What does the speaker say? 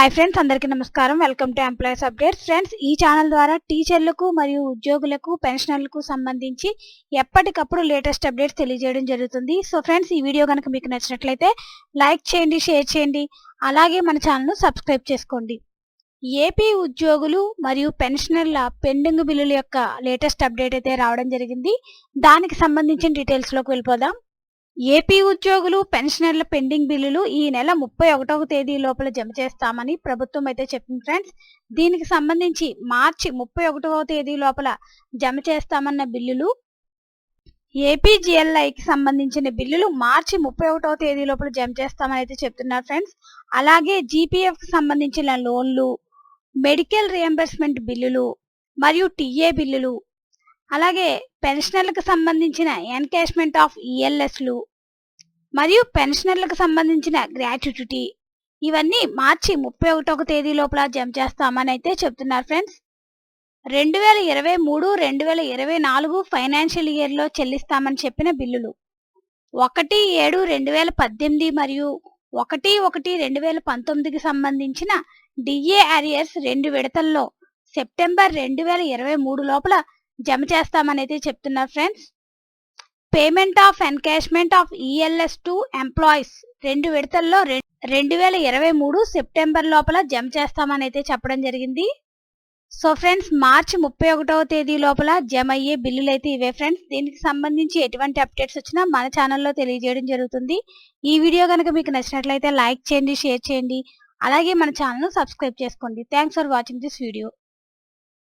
Hi friends అందరికీ నమస్కారం. Welcome to employees updates friends ఈ ఛానల్ ద్వారా టీచర్లకు మరియు ఉద్యోగులకు పెన్షనర్లకు సంబంధించి ఎప్పటికప్పుడు లేటెస్ట్ అప్డేట్స్ తెలియజేయడం జరుగుతుంది. సో ఫ్రెండ్స్ ఈ వీడియో కనుక మీకు నచ్చినట్లయితే లైక్ చేయండి షేర్ చేయండి అలాగే మన ఛానల్ను సబ్స్క్రైబ్ చేసుకోండి. ఏపీ ఉద్యోగులు మరియు పెన్షనర్ల పెండింగ్ బిల్లుల యొక్క లేటెస్ట్ అప్డేట్ అయితే రావడం జరిగింది. దానికి సంబంధించిన డీటెయిల్స్లోకి వెళ్ళిపోదాం. ఏపీ ఉద్యోగులు పెన్షనర్ల పెండింగ్ బిల్లులు ఈ నెల ముప్పై ఒకటవ తేదీ లోపల జమ చేస్తామని ప్రభుత్వం అయితే చెప్పింది ఫ్రెండ్స్. దీనికి సంబంధించి మార్చి ముప్పై ఒకటవ తేదీ లోపల జమ చేస్తామన్న బిల్లులు ఏపీజిఎల్ఐకి సంబంధించిన బిల్లులు మార్చి ముప్పై ఒకటవ తేదీ లోపల జమ చేస్తామని అయితే చెప్తున్నారు ఫ్రెండ్స్. అలాగే జీపీఎఫ్కి సంబంధించిన లోన్లు మెడికల్ రియంబర్స్మెంట్ బిల్లులు మరియు టీఏ బిల్లులు అలాగే పెన్షనర్లకు సంబంధించిన ఎన్కేష్మెంట్ ఆఫ్ ఈఎల్ఎస్లు మరియు పెన్షనర్లకు సంబంధించిన గ్రాట్యుటీ. ఇవన్నీ మార్చి ముప్పై ఒకటవ తేదీ లోపల జమ చేస్తామని అయితే చెప్తున్నారు ఫ్రెండ్స్. రెండు వేల ఇరవై మూడు రెండు వేల ఇరవై నాలుగు ఫైనాన్షియల్ ఇయర్లో చెల్లిస్తామని చెప్పిన బిల్లులు. ఒకటి ఏడు రెండు వేల పద్దెనిమిది మరియు ఒకటి ఒకటి రెండు వేల పంతొమ్మిదికి సంబంధించిన డిఏ అరియర్స్ రెండు విడతల్లో సెప్టెంబర్ రెండు వేల ఇరవై మూడు లోపల జమ చేస్తామని అయితే చెప్తున్నారు friends. Payment of encashment of ELs to employees రెండు విడతల్లో రెండు వేల ఇరవై మూడు సెప్టెంబర్ లోపల జమ చేస్తామని అయితే చెప్పడం జరిగింది. సో ఫ్రెండ్స్ మార్చి ముప్పై ఒకటవ తేదీ లోపల జమ అయ్యే బిల్లులు అయితే ఇవే ఫ్రెండ్స్ దీనికి సంబంధించి ఎటువంటి అప్డేట్స్ వచ్చినా మన ఛానల్లో తెలియజేయడం జరుగుతుంది. ఈ వీడియో కనుక మీకు నచ్చినట్లయితే లైక్ చేయండి షేర్ చేయండి. అలాగే మన ఛానల్ను సబ్స్క్రైబ్ చేసుకోండి. Thanks for watching this video